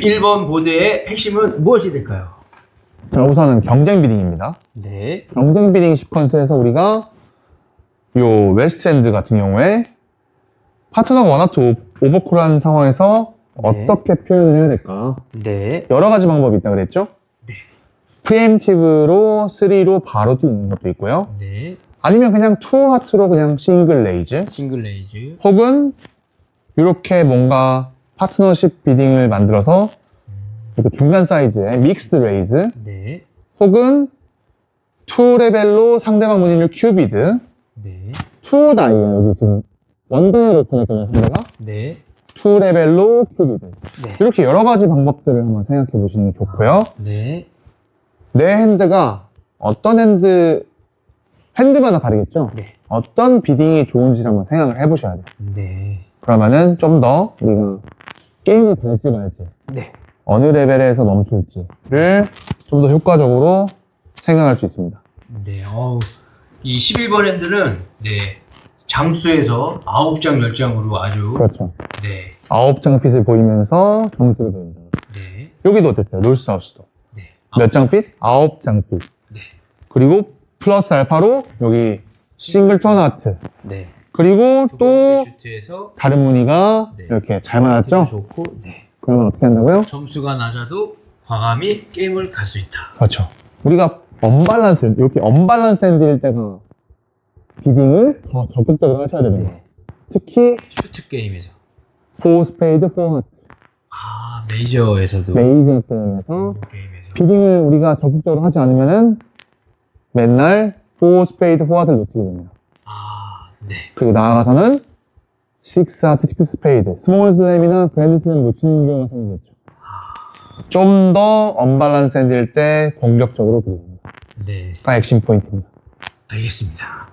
1번 보드의 핵심은 무엇이 될까요? 자, 우선은 경쟁 비딩입니다. 네. 경쟁 비딩 시퀀스에서 우리가 요 웨스트 엔드 같은 경우에 파트너가 또 오버콜한 상황에서 네. 어떻게 표현을 해야 될까? 네. 여러 가지 방법이 있다 그랬죠? 네. 프리엠티브로 3로 바로 뛰는 것도 있고요. 네. 아니면 그냥 투 하트로 그냥 싱글 레이즈 싱글 레이즈. 혹은 이렇게 뭔가 파트너십 비딩을 만들어서 이렇게 중간 사이즈의 믹스드 레이즈 네. 혹은 투 레벨로 상대방 문의를 큐비드 네. 투 다이아 여기 지금 원더로 보냈거든요 상대가 네. 투 레벨로 큐비드 네. 이렇게 여러 가지 방법들을 한번 생각해 보시는 게 좋고요 네. 내 핸드가 어떤 핸드 핸드마다 다르겠죠 네. 어떤 비딩이 좋은지를 한번 생각을 해 보셔야 돼요 네. 그러면은 좀 더 우리가 게임을 될지 말지 네. 어느 레벨에서 멈출지를 좀 더 효과적으로 생각할 수 있습니다 네. 어우. 이 11번 핸드는 네. 장수에서 9장, 10장으로 아주 그렇죠 네. 아홉 장 핏을 보이면서 점수를 보입니다 네. 여기도 어땠어요? 놀스하우스도 네. 몇장 핏? 아홉 장 핏. 네. 그리고 플러스 알파로 여기 싱글 턴 하트. 네. 그리고 두또 슈트에서 다른 무늬가 네. 이렇게 잘 맞았죠? 좋고 네. 그러면 어떻게 한다고요? 점수가 낮아도 과감히 게임을 갈 수 있다. 그렇죠. 우리가 언밸런스, 이렇게 언밸런스 핸드일 때가 비딩을 더 적극적으로 하셔야 되는 거예요. 네. 특히 슈트 게임에서. 포 스페이드, 포 아 메이저에서도 레이저 게임에서 게임에서. 비딩을 우리가 적극적으로 하지 않으면은 맨날 포 스페이드, 포 하트를 놓치게 됩니다. 아 네. 그리고 나아가서는 6 하트, 6 스페이드, 스몰 슬램이나 그랜드 슬램 놓치는 경우가 생기겠죠. 좀 더 언밸런스 핸드일 때 공격적으로 들어옵니다. 네. 가 액션 포인트입니다. 알겠습니다.